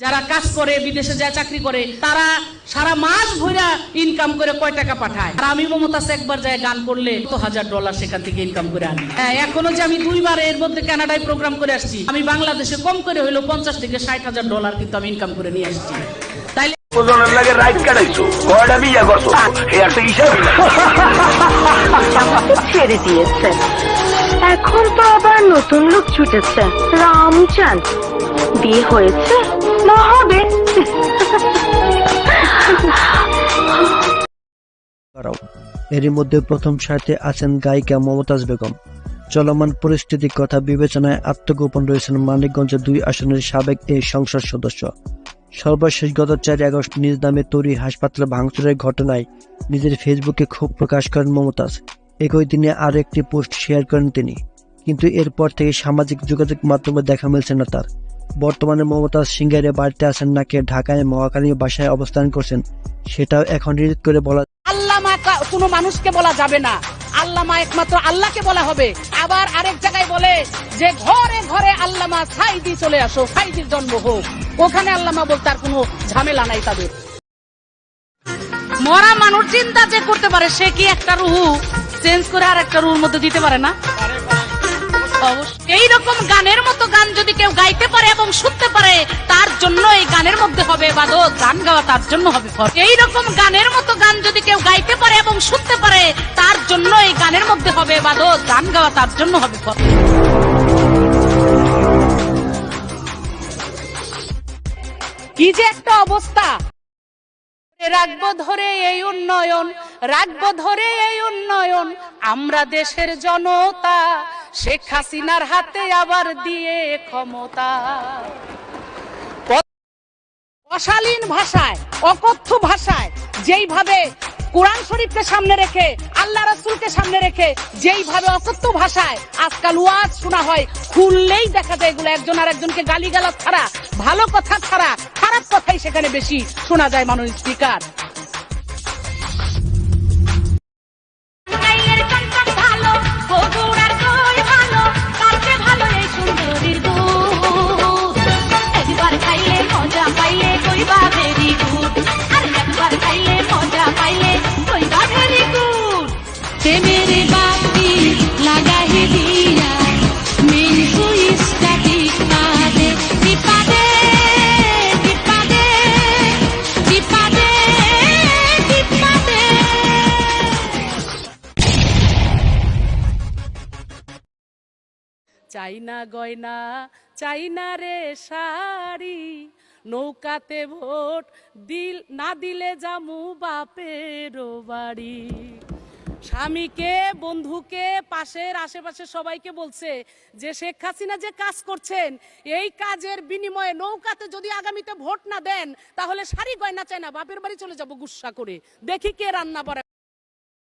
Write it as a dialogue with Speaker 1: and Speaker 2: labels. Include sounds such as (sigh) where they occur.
Speaker 1: যারা কাজ করে বিদেশে যায় চাকরি করে তারা সারা মাস ভরা ইনকাম করে কয় টাকা পাঠায়? আর আমি মমতাজ একবার যায় গান করলে তো হাজার ডলার সেখান থেকে ইনকাম করে আনি। হ্যাঁ এখনও যে আমি দুইবার এর মধ্যে কানাডায় প্রোগ্রাম করে আসছি আমি বাংলাদেশে কম করে হইল পঞ্চাশ থেকে ষাট হাজার ডলার কিন্তু আমি ইনকাম করে নিয়ে আসছি। তাইলে
Speaker 2: লাগে রাইট কাটাইছো কয়টা বিয়া করছ? একটা হিসাবই না। (laughs)
Speaker 3: ছেড়ে দিয়েছে। এখন তো আবার নতুন লোক ছুটেছে রামচাঁদ। বিয়ে হয়েছে? না হবে।
Speaker 4: এরই মধ্যে প্রথম সারিতে আছেন গায়িকা মমতাজ বেগম। চলমান পরিস্থিতির কথা বিবেচনায় আত্মগোপন রয়েছেন মানিকগঞ্জের দুই আসনের সাবেক এই সংসদ সদস্য। সর্বশেষ গত চার আগস্ট নিজ নামে তৈরি হাসপাতালে ভাঙচুরের ঘটনায় নিজের ফেসবুকে ক্ষোভ প্রকাশ করেন মমতাজ। একই দিনে আরও একটি পোস্ট শেয়ার করেন তিনি। কিন্তু এরপর থেকে সামাজিক যোগাযোগ মাধ্যমে দেখা মিলছে না তার। বর্তমানে মমতাজ সিঙ্গারে বাড়িতে আছেন নাকি ঢাকায় মহাকালী বাসায় অবস্থান করছেন, সেটাও এখন রিলিজ করে বলা
Speaker 1: আল্লামা কা- কোনো মানুষকে বলা যাবে না। আল্লামা একমাত্র আল্লাহকে বলা হবে। আবার আরেক জায়গায় বলে যে, ঘরে ঘরে আল্লামা সাইদি চলে আসো, সাইদির জন্ম হোক। ওখানে আল্লামা বলতে আর কোনো ঝামেলা নাই তাদের। মরা মানুষ চিন্তা যে করতে পারে, সে কি একটা রুহু চেঞ্জ করে আর একটা রুহুর মধ্যে দিতে পারে না? এই গানের মতো গান যদি কেউ গাইতে পারে এবং শুনতে পারে, তার জন্য এই গানের মধ্যে হবে গান গাওয়া তার জন্য হবে গানের মতো গান যদি কেউ গাইতে পারে এবং শুনতে পারে, তার জন্য এই গানের মধ্যে হবে গান গাওয়া তার জন্য হবে কি যে একটা অবস্থা। রাখব ধরে এই উন্নয়ন, রাখব ধরে এই উন্নয়ন, আমরা দেশের জনতা শেখ হাসিনার হাতে আবার দিয়ে ক্ষমতা। অশালীন ভাষায়, অকথ্য ভাষায়, যেইভাবে কোরআন শরীফকে সামনে রেখে, আল্লাহ রাসূলকে সামনে রেখে, যেইভাবে অকথ্য ভাষায় আজকাল ওয়াজ শোনা হয়, খুললেই দেখা যায় এগুলো একজন আর একজনকে গালিগালাজ ছাড়া, ভালো কথা ছাড়া, খারাপ কথাই সেখানে বেশি শোনা যায় মানুষ স্পিকার। চাইনা গয়না চাইনা রে শাড়ি নৌকাতে ভোট দিল না দিলে জামু বাপের বাড়ি। স্বামীকে, বন্ধুকে, পাশের আশেপাশে সবাইকে বলছে যে, শেখ হাসিনা যে কাজ করছেন, এই কাজের বিনিময়ে নৌকাতে যদি আগামীতে ভোট না দেন, তাহলে শাড়ি গয়না চায় না, বাপের বাড়ি চলে যাব গুসা করে। দেখি কে রান্না করে